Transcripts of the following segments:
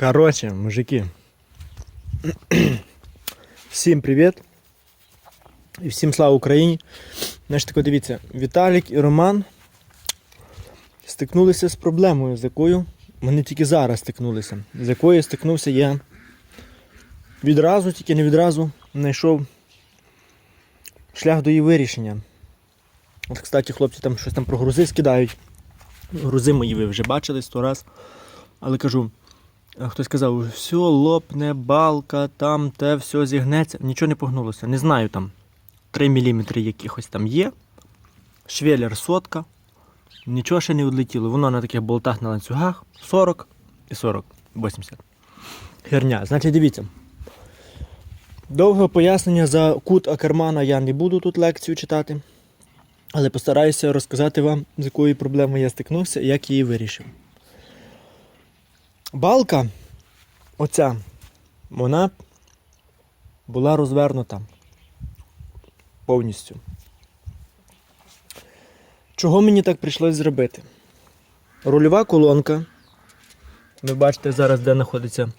Короче, мужики. Всім привіт. І всім слава Україні. Значить, тако дивіться, Віталік і Роман стикнулися з проблемою, з якою вони тільки зараз стикнулися. З якою стикнувся я відразу, тільки не відразу знайшов шлях до її вирішення. От, кстати, хлопці там щось там про грузи скидають. Грузи мої ви вже бачили сто раз. Але кажу, хтось сказав, все лопне, балка, там те все зігнеться. Нічого не погнулося. Не знаю там 3 мм якихось там є. Швеллер сотка. Нічого ще не відлетіло. Воно на таких болтах на ланцюгах 40 і 40, 80. Херня. Значить, дивіться. Довго пояснення за кут Акермана я не буду тут лекцію читати. Але постараюся розказати вам, з якою проблемою я стикнувся і як її вирішив. Балка, оця, вона була розвернута повністю. Чого мені так прийшлось зробити? Рульова колонка. Ви бачите зараз, де знаходяться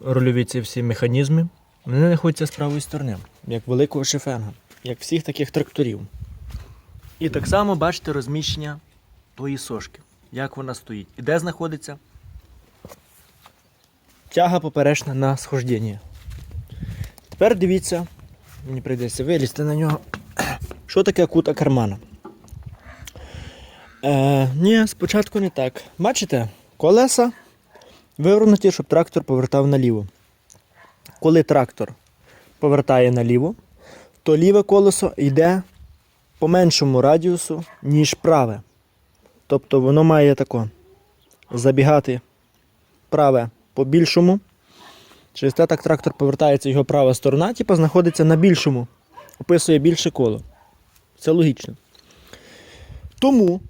рульові ці всі механізми. Вони знаходяться з правої сторони, як великого шифенга, як всіх таких тракторів. І так само бачите розміщення тої сошки, як вона стоїть. І де знаходиться тяга поперечна на схождення. Тепер дивіться, мені прийдеться вилізти на нього. Що таке кута кармана? Е, ні, спочатку не так. Бачите, колеса вивернуті, щоб трактор повертав наліво. Коли трактор повертає наліво, то ліве колесо йде по меншому радіусу, ніж праве. Тобто воно має тако забігати праве по більшому. Через те так трактор повертається, його права сторона, типу, знаходиться на більшому, описує більше коло. Це логічно. Тому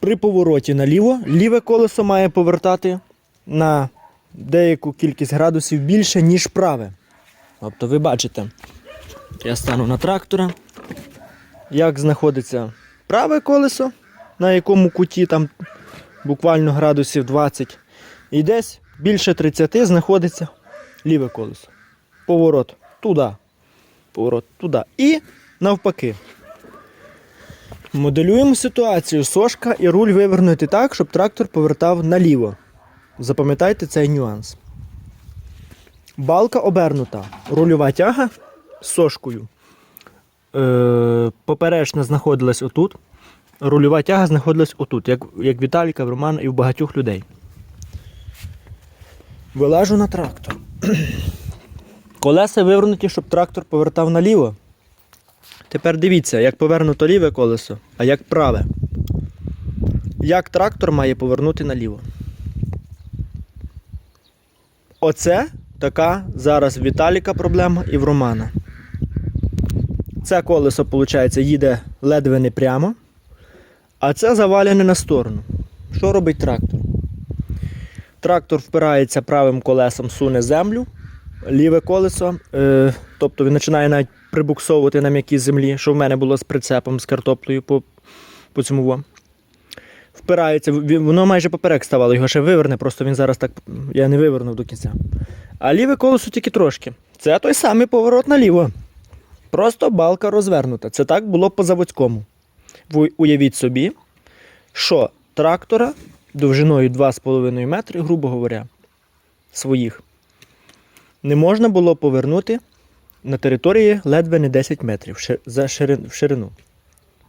при повороті наліво ліве колесо має повертати на деяку кількість градусів більше, ніж праве. Тобто ви бачите, я стану на трактора, як знаходиться праве колесо, на якому куті там буквально градусів 20, і десь більше 30 знаходиться ліве колесо. Поворот туди. Поворот туди. І навпаки. Моделюємо ситуацію. Сошка і руль вивернути так, щоб трактор повертав наліво. Запам'ятайте цей нюанс. Балка обернута. Рульова тяга з сошкою. Е, поперечна знаходилась отут. Рульова тяга знаходилась отут, як, як Віталіка, в Романа і в багатьох людей. Вилажу на трактор. Колеса вивернуті, щоб трактор повертав наліво. Тепер дивіться, як повернуто ліве колесо, а як праве. Як трактор має повернути наліво. Оце така зараз в Віталіка проблема і в Романа. Це колесо, виходить, їде ледве не прямо, а це завалене на сторону. Що робить трактор? Трактор впирається правим колесом, суне землю, ліве колесо, е, тобто він починає навіть прибуксовувати на м'якій землі, що в мене було з прицепом, з картоплею по, по цьому. во. Впирається, воно майже поперек ставало, його ще виверне, просто він зараз так. Я не вивернув до кінця. А ліве колесо тільки трошки. Це той самий поворот наліво. Просто балка розвернута. Це так було по заводському. Ви уявіть собі, що трактора довжиною 2,5 метри, грубо говоря, своїх, не можна було повернути на території ледве не 10 метрів в ширину.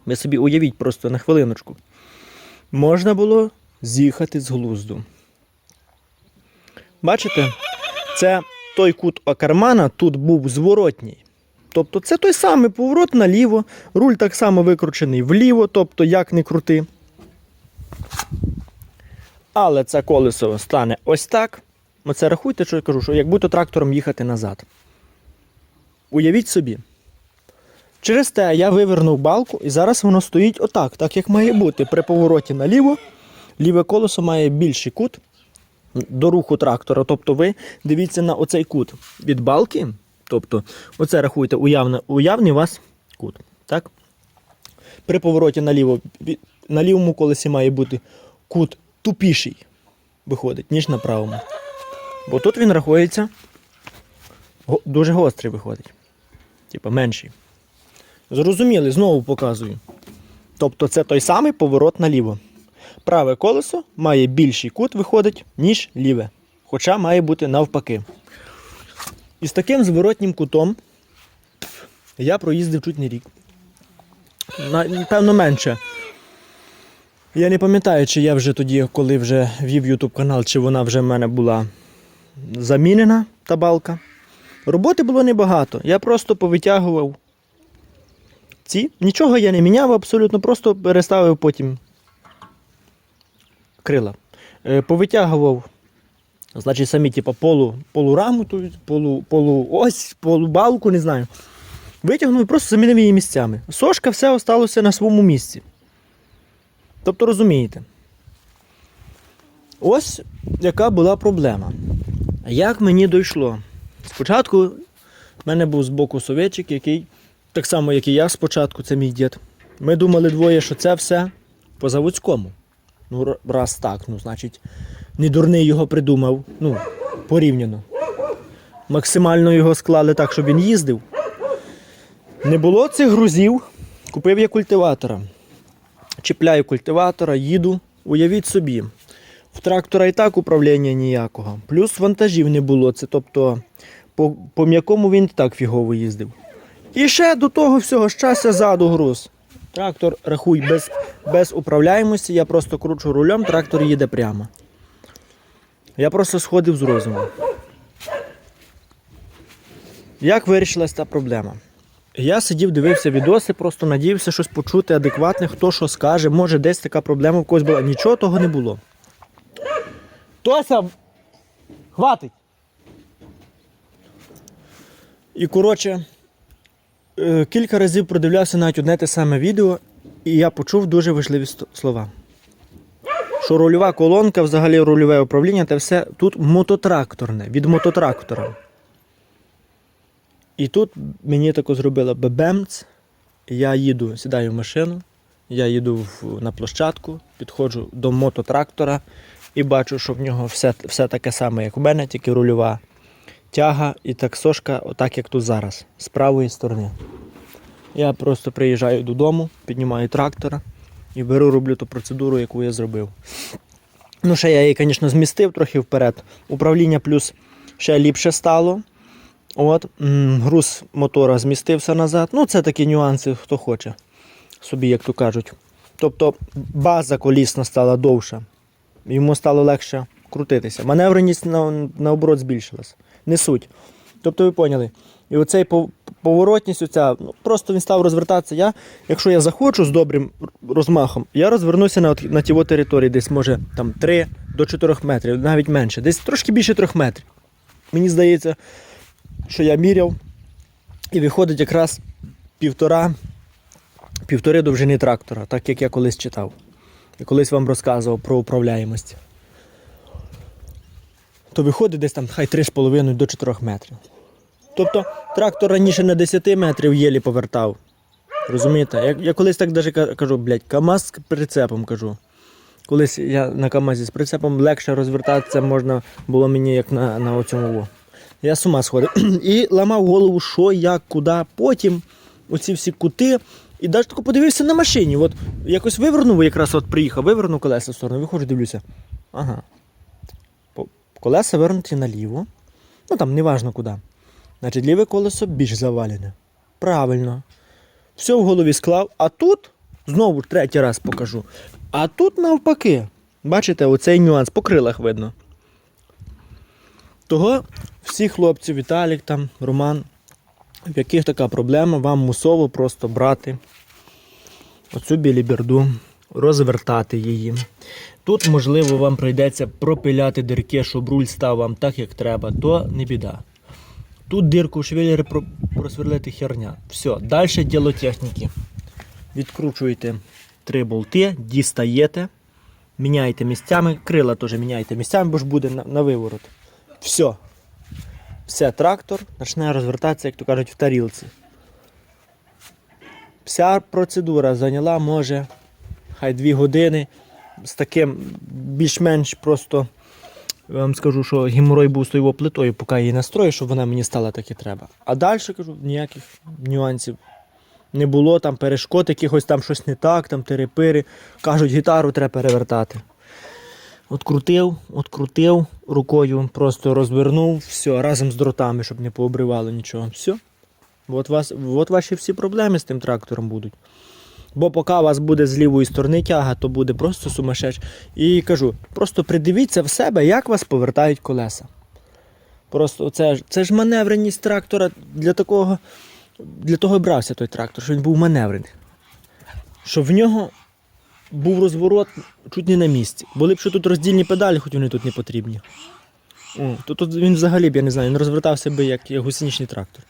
Ви собі уявіть просто на хвилиночку. Можна було з'їхати з глузду. Бачите, це той кут Акармана тут був зворотній. Тобто це той самий поворот наліво, руль так само викручений вліво, тобто як не крути. Але це колесо стане ось так. Оце рахуйте, що я кажу, що як будто трактором їхати назад. Уявіть собі. Через те я вивернув балку і зараз воно стоїть отак, так як має бути. При повороті наліво, ліве колесо має більший кут до руху трактора. Тобто ви дивіться на оцей кут від балки. Тобто, оце рахуйте уявне, уявний у вас кут. Так? При повороті наліво, на лівому колесі має бути кут тупіший, виходить, ніж на правому. Бо тут він рахується дуже гострий виходить. Типа менший. Зрозуміли, знову показую. Тобто це той самий поворот наліво. Праве колесо має більший кут виходить, ніж ліве. Хоча має бути навпаки. І з таким зворотнім кутом я проїздив чуть не рік. На- Певно, менше. Я не пам'ятаю, чи я вже тоді, коли вже вів YouTube канал, чи вона вже в мене була замінена, та балка. Роботи було небагато. Я просто повитягував ці. Нічого я не міняв абсолютно, просто переставив потім крила. Е, Повитягував, значить, самі, типу, полу, полураму, полу, полу ось, полубалку, не знаю. Витягнув і просто замінив її місцями. Сошка все осталося на своєму місці. Тобто розумієте. Ось яка була проблема. Як мені дійшло? Спочатку в мене був збоку совєтчик, який, так само, як і я спочатку, це мій дід. Ми думали двоє, що це все по заводському. Ну, раз так, ну, значить, не дурний його придумав, ну, порівняно. Максимально його склали так, щоб він їздив. Не було цих грузів, купив я культиватора. Чіпляю культиватора, їду. Уявіть собі, в трактора і так управління ніякого. Плюс вантажів не було. Це тобто, по, по м'якому він так фігово їздив. І ще до того всього щастя ззаду груз. Трактор, рахуй, без, без управляємості, я просто кручу рулем, трактор їде прямо. Я просто сходив з розуму. Як вирішилась та проблема? Я сидів, дивився відоси, просто надіявся щось почути адекватне, хто що скаже, може десь така проблема в когось була. Нічого того не було. Тося, хватить. І коротше, е, кілька разів продивлявся навіть одне те саме відео, і я почув дуже важливі слова. Що рульова колонка, взагалі рульове управління, та все тут мототракторне, від мототрактора. І тут мені тако зробило бебемц. Я їду, сідаю в машину, я їду на площадку, підходжу до мототрактора і бачу, що в нього все, все таке саме, як у мене, тільки рульова тяга і таксошка, отак як тут зараз, з правої сторони. Я просто приїжджаю додому, піднімаю трактора і беру, роблю ту процедуру, яку я зробив. Ну, ще я її, звісно, змістив трохи вперед. Управління плюс ще ліпше стало. От, груз мотора змістився назад. Ну, це такі нюанси, хто хоче. Собі, як то кажуть. Тобто база колісна стала довша. Йому стало легше крутитися. Маневреність на, наоборот збільшилась. Не суть. Тобто ви поняли. І оцей поворотність, оця, ну, просто він став розвертатися. Я, якщо я захочу з добрим розмахом, я розвернуся на, на тіво території, десь може там 3 до 4 метрів, навіть менше, десь трошки більше 3 метрів. Мені здається, що я міряв, і виходить якраз півтора, півтори довжини трактора, так як я колись читав. І колись вам розказував про управляємость. То виходить десь там хай 3,5 до 4 метрів. Тобто трактор раніше на 10 метрів єлі повертав. Розумієте? Я, я колись так даже кажу, блядь, КАМАЗ з прицепом кажу. Колись я на КАМАЗі з прицепом легше розвертатися можна було мені як на, на оцьому. Я з ума сходив. І ламав голову, що, як, куди. Потім оці всі кути. І навіть тако подивився на машині. От якось вивернув, якраз от приїхав, вивернув колеса в сторону, виходжу, дивлюся. Ага. Колеса вернуті наліво. Ну там неважно куди. Значить, ліве колесо більш завалене. Правильно. Все в голові склав, а тут, знову третій раз покажу. А тут навпаки. Бачите, оцей нюанс по крилах видно. Того всі хлопці, Віталік там, Роман, в яких така проблема, вам мусово просто брати оцю біліберду, розвертати її. Тут, можливо, вам прийдеться пропиляти дирки, щоб руль став вам так, як треба, то не біда. Тут дирку в швеллері просверлити херня. Все, далі діло техніки. Відкручуєте три болти, дістаєте, міняєте місцями, крила теж міняєте місцями, бо ж буде на, на виворот. Все. Все, трактор почне розвертатися, як то кажуть, в тарілці. Вся процедура зайняла, може, хай 2 години з таким більш-менш просто Я вам скажу, що геморой був з тою плитою, поки її настрою, щоб вона мені стала так і треба. А далі кажу, ніяких нюансів не було, там перешкод, якихось там щось не так, там терепири. Кажуть, гітару треба перевертати. Открутив, открутив рукою, просто розвернув, все, разом з дротами, щоб не пообривало нічого. Все. От, вас, от ваші всі проблеми з тим трактором будуть. Бо поки у вас буде з лівої сторони тяга, то буде просто сумасшедш. І кажу, просто придивіться в себе, як вас повертають колеса. Просто це, це ж маневреність трактора для такого. Для того і брався той трактор, щоб він був маневрений. Щоб в нього був розворот чуть не на місці. Були б ще тут роздільні педалі, хоч вони тут не потрібні. О, то тут він взагалі б, я не знаю, він розвертався би як, гусеничний трактор.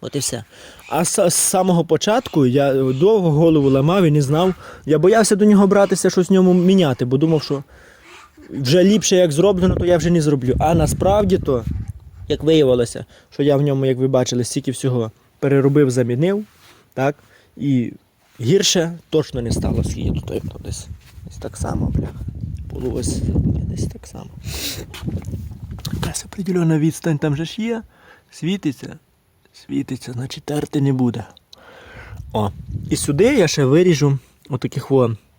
От і все. А з, з самого початку я довго голову ламав і не знав. Я боявся до нього братися, щось в ньому міняти, бо думав, що вже ліпше як зроблено, то я вже не зроблю. А насправді то, як виявилося, що я в ньому, як ви бачили, стільки всього переробив, замінив, так? І гірше точно не стало скільки тут як то десь. Десь так само, бля. Було ось десь так само. Якась определена відстань там же ж є. Світиться. Світиться, значить терти не буде. О. І сюди я ще виріжу отаких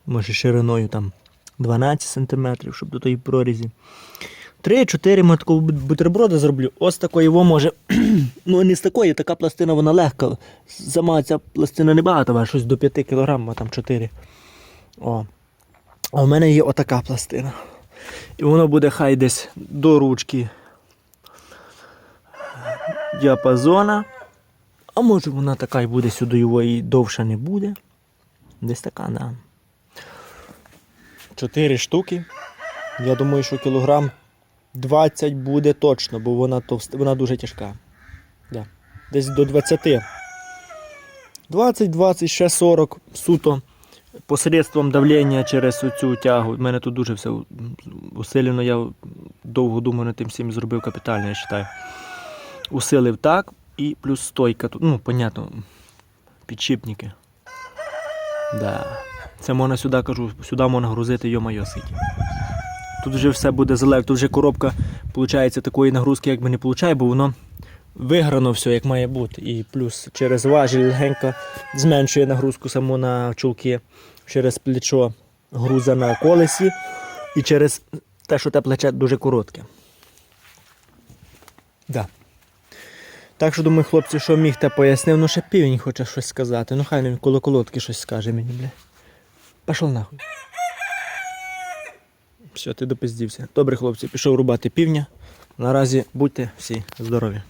може шириною там 12 см, щоб до тої прорізі. 3-4 мотку бутерброда зроблю. Ось такої во може. ну не з такої, така пластина вона легка. Сама ця пластина не багато, а щось до 5 кг, а там 4. О. А в мене є отака пластина. І воно буде хай десь до ручки діапазона. А може вона така і буде сюди його і довша не буде. Десь така, да. Чотири штуки. Я думаю, що кілограм 20 буде точно, бо вона товста, вона дуже тяжка. Да. Десь до 20. 20, 20, ще 40 суто посередством давлення через цю тягу. У мене тут дуже все усилено. Я довго думаю над тим всім зробив капітально, я вважаю. Усилив так і плюс стойка. Тут, ну, понятно, підшипники. Да. Це можна сюди кажу, сюди можна грузити йо-майо скільки. Тут вже все буде залив, тут вже коробка, виходить, такої нагрузки якби не получає, бо воно виграно все, як має бути. І плюс через важіль легенько зменшує нагрузку саму на чулки, через плечо груза на колесі і через те, що те плече дуже коротке. Да. Так що думаю, хлопці, що міг те пояснив, ну ще півень хоче щось сказати. Ну хай він коло колодки щось скаже мені, бля. Пішов нахуй. Все, ти допиздівся. Добре, хлопці, пішов рубати півня. Наразі будьте всі здорові.